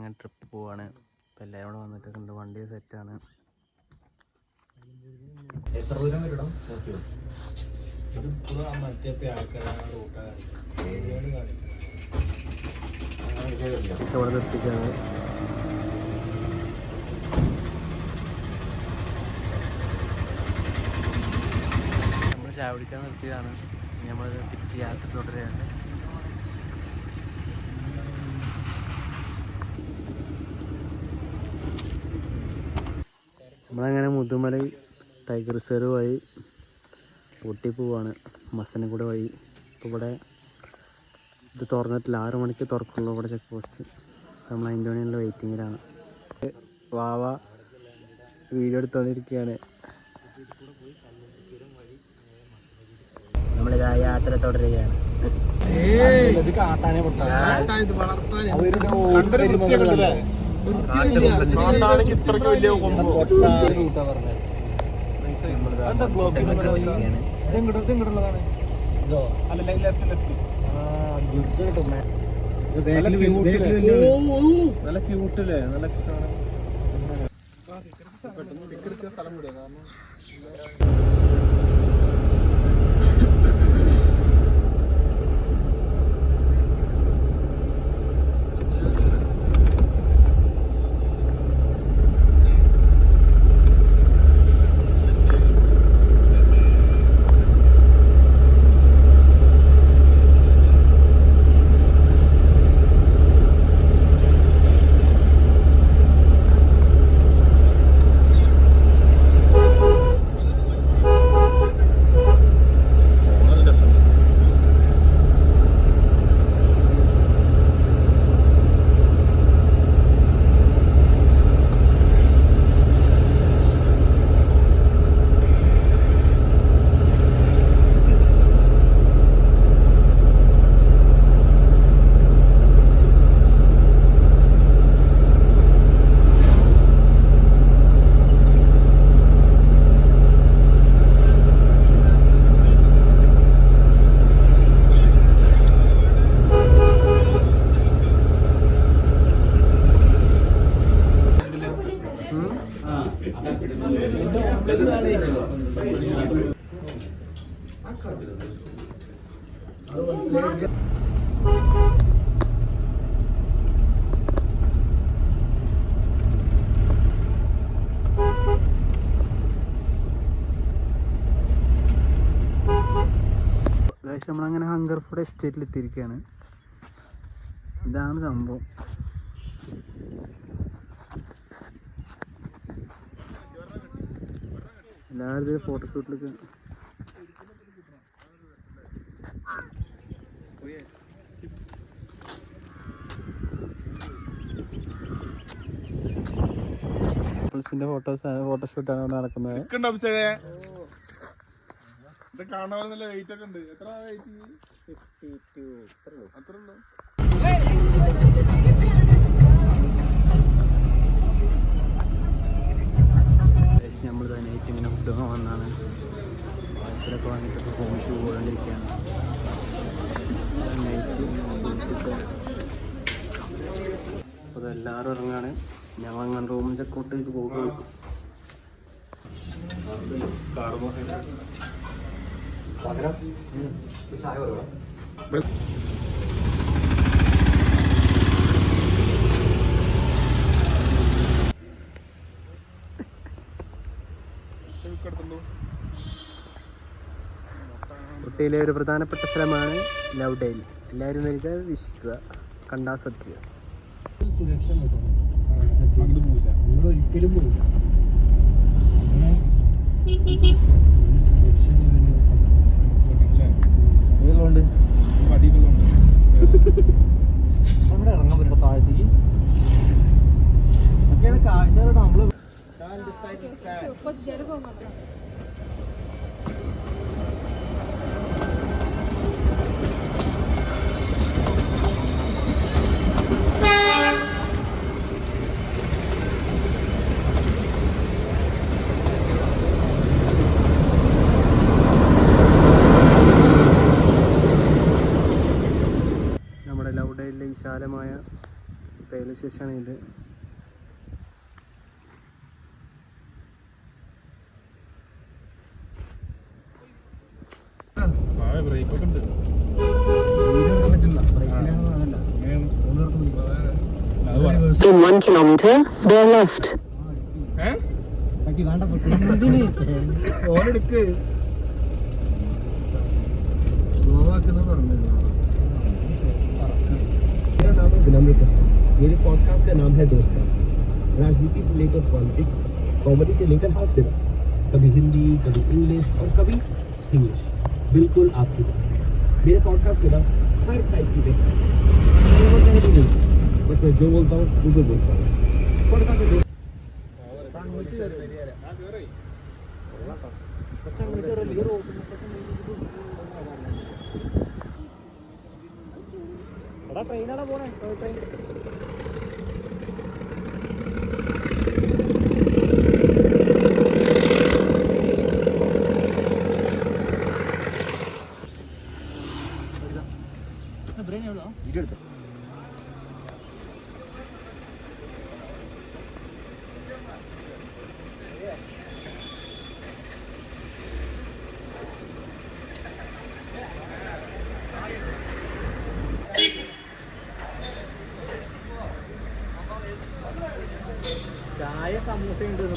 അങ്ങനെ ട്രിപ്പ് പോവാണ്. ഇപ്പം എല്ലാവരും കൂടെ വന്നിട്ടുണ്ട് വണ്ടി സെറ്റാണ് എത്ര ദൂരം വരണം ഇവിടെ നിർത്തിക്കാണ് നമ്മൾ ചായ നിർത്തിയതാണ്. നമ്മൾ തിരിച്ച് യാത്ര തുടരുകയാണ് നമ്മളങ്ങനെ മുതുമല ടൈഗർ റിസർവ് വഴി ഊട്ടി പോവാണ് മസനഗുഡ വഴി. ഇപ്പോൾ ഇവിടെ ഇത് തുറന്നിട്ടില്ല. ആറ് മണിക്ക് തുറക്കുള്ളൂ ഇവിടെ ചെക്ക് പോസ്റ്റ് നമ്മൾ അതിന്റെ മണിയുള്ള വെയിറ്റിങ്ങിലാണ് വാവ വീഡിയോ എടുത്ത് വന്നിരിക്കുകയാണ് നമ്മൾ യാത്ര തുടരുകയാണ്. ഇത്? കാട്ടാനെ നല്ല ക്യൂട്ടില്ലേ നല്ല സാധനം പെട്ടെന്ന് സ്ഥലം കൂടിയാ കാരണം നമ്മളങ്ങനെ ഹങ്കർ ഫുഡ് എസ്റ്റേറ്റിൽ എത്തിയിരിക്കുകയാണ് ഇതാണ് സംഭവം. എല്ലാവരും ഫോട്ടോഷൂട്ടിലൊക്കെ. കപ്പിൾസിന്റെ ഫോട്ടോസ് ഫോട്ടോഷൂട്ടാണ് ഇവിടെ നടക്കുന്നത്. ഇത് കാണാൻ നല്ല വെയിറ്റ് ഒക്കെ ഉണ്ട്. എത്ര വെയിറ്റ് അത്ര നൈറ്റ് ഇങ്ങനെ ഫുഡ് വന്നാണ്. പാഴ്സലൊക്കെ വാങ്ങിയിട്ട് ഹോം ഷൂ പോകാണ്ടിരിക്കുകയാണ് അപ്പോൾ എല്ലാവരും ഇറങ്ങാണ്. ഞങ്ങൾ അങ്ങനെ റൂമിൽ ചെക്കൗട്ട് ചെയ്ത് പോകും. എടുത്തുള്ളൂ ഊട്ടിയിലെ ഒരു പ്രധാനപ്പെട്ട സ്ഥലമാണ് ലൗഡേൽ എല്ലാവരും വരിക വിശിക്കുക കണ്ടാസ്വദിക്കുക സുരക്ഷ വിശാലമായ റെയിൽവേ വിശേഷമാണ് ഇത്. ബ്രേക്ക് ഒക്കെ ഉണ്ട്. In one kilometer, bear left. സ്ലോവാക്കുന്ന പറഞ്ഞു मेरे पॉडकास्ट का नाम है दोस्तास राजनीति से लेकर पॉलिटिक्स कॉमेडी से लेकर हास्य रस कभी हिंदी कभी इंग्लिश और कभी इंग्लिश बिल्कुल आपकी बात मेरे पॉडकास्ट में ना हर टाइप की टेस्ट है बस मैं जो बोलता हूँ वो भी बोलता हूँ Spotify पे दोस्त ആ, കേറി. എടാ ട്രെയിനാണ് പോണേ ട്രെയിൻ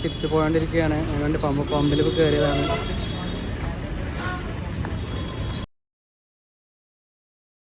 തിരിച്ചു പോകാണ്ടിരിക്കുകയാണ് അതുകൊണ്ട് പമ്പ് പമ്പിൽ കയറിയതാണ്